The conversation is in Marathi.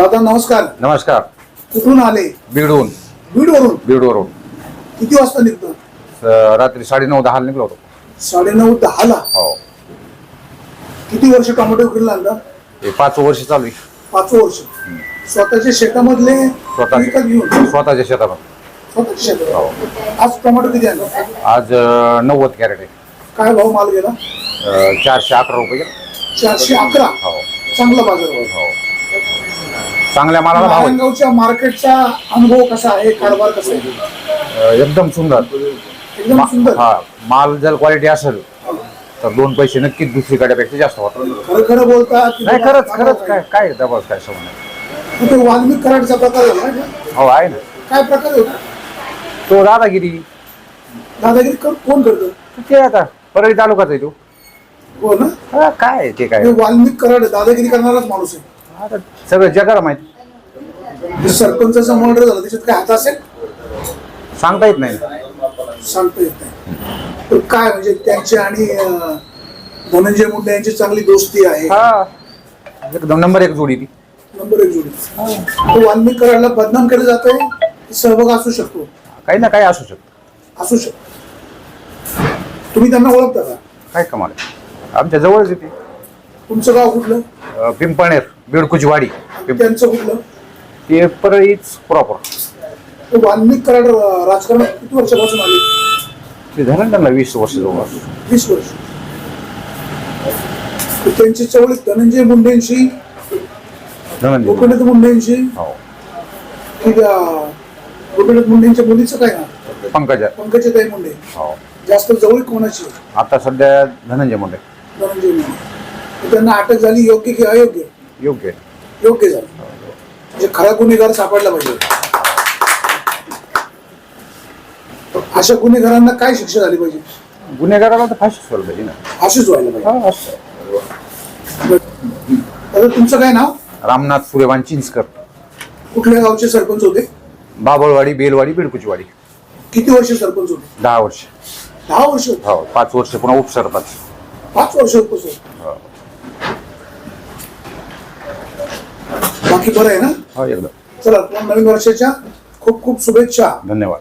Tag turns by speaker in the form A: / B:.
A: दादा नमस्कार.
B: नमस्कार.
A: कुठून आले?
B: बीडहून.
A: बीडवरून?
B: बीडवरून.
A: किती वाजता निघतो
B: अं, रात्री साडेनऊ दहाला निघलो होतो.
A: साडेनऊ दहाला?
B: हो.
A: किती वर्ष टोमॅटो विक्रीला आणला
B: हे पाच वर्ष चालू आहे.
A: पाच वर्ष. स्वतःच्या शेतामधले विकत घेऊन?
B: स्वतःच्या शेतामध्ये
A: स्वतःच्या
B: हो.
A: आज टोमॅटो किती आणला?
B: आज अं, नव्वद कॅरेट आहे.
A: काय भाव माल गेला?
B: अं, चारशे अकरा रुपये गेला.
A: चारशे अकरा?
B: हो.
A: चांगला बाजार भाव.
B: हो. चांगल्या मालाला भाव आहे.
A: नारायणगावच्या मार्केटचा अनुभव कसा आहे? कारभार कसा आहे?
B: अं, एकदम सुंदर.
A: एकदम सुंदर?
B: हा माल जर क्वालिटी असेल तर दोन पैसे नक्कीच दुसरीकडेपेक्षा जास्त होतात.
A: खरं खरं बोलता की
B: नाही खरंच खरंच
A: काय
B: काय दबाव काय समज
A: वाल्मिक कराडचा प्रकार होता ना?
B: हो आहे ना.
A: काय प्रकार होता
B: तो दादागिरी.
A: दादागिरी कर- कोण करतो?
B: ते आता परळी तालुकाच आहे तो.
A: हो ना?
B: हा, काय आहे ते काय?
A: हे वाल्मिक कराड दादागिरी करणाराच माणूस आहे.
B: आता सगळं जगाला माहिती.
A: जे सरपंचाचा मर्डर झाला त्याच्यात काय हात असेल?
B: सांगता येत नाही.
A: सांगता येत नाही. पण काय म्हणजे त्यांची आणि अं, धनंजय मुंडे यांची चांगली दोस्ती आहे.
B: हा. एकदम नंबर एक जोडी ती.
A: नंबर एक जोडी. तो वाल्मिक कराडला बदनाम केलं जातंय सहभाग असू शकतो.
B: काही ना काही असू शकतं.
A: असू शकतो. तुम्ही त्यांना ओळखता का?
B: काय कमाल आहे. आमच्या जवळच येते
A: तुमचं गाव कुठलं?
B: अं, पिंपळनेर पिंप-
A: त्यांचं कुठलं?
B: ते परळीच प्रॉपर.
A: तो वाल्मिक कराड अं, राजकारणात किती वर्षापासून आले?
B: ते झालं ना त्यांना वीस वर्ष जवळ
A: वीस वर्ष. तर त्यांची चवळी धनंजय मुंडेंशी
B: धनंजय
A: गोपीनाथ मुंडेंशी
B: हो.
A: की अं, गोपीनाथ मुंडेंच्या मुलीचं काय ना
B: पंकजा.
A: पंकजाताई मुंडे.
B: हो.
A: जास्त जवळ कोणाची?
B: आता सध्या धनंजय मुंडे.
A: धनंजय मुंडे. त्यांना अटक झाली योग्य की अयोग्य?
B: योग्य.
A: योग्य झालं. म्हणजे खरा गुन्हेगार सापडला पाहिजे. अशा गुन्हेगारांना काय शिक्षा झाली पाहिजे?
B: गुन्हेगाराला तर फाशीच व्हायला पाहिजे ना.
A: अशीच व्हायला पाहिजे.
B: हा, असं.
A: आता तुमचं काय नाव?
B: रामनाथ सूर्यवान चिंचकर.
A: कुठल्या गावचे सरपंच होते?
B: बाबळवाडी बेलवाडी बिडकुची वाडी
A: किती वर्ष सरपंच होते?
B: दहा वर्ष.
A: दहा वर्ष होते?
B: हो पाच वर्ष पुन्हा उपसरपंच.
A: पाच वर्ष होते
B: हो.
A: बाकी बरं आहे ना?
B: हो एकदम
A: चला तुम्हाला नवीन वर्षाच्या खूप खूप शुभेच्छा.
B: धन्यवाद.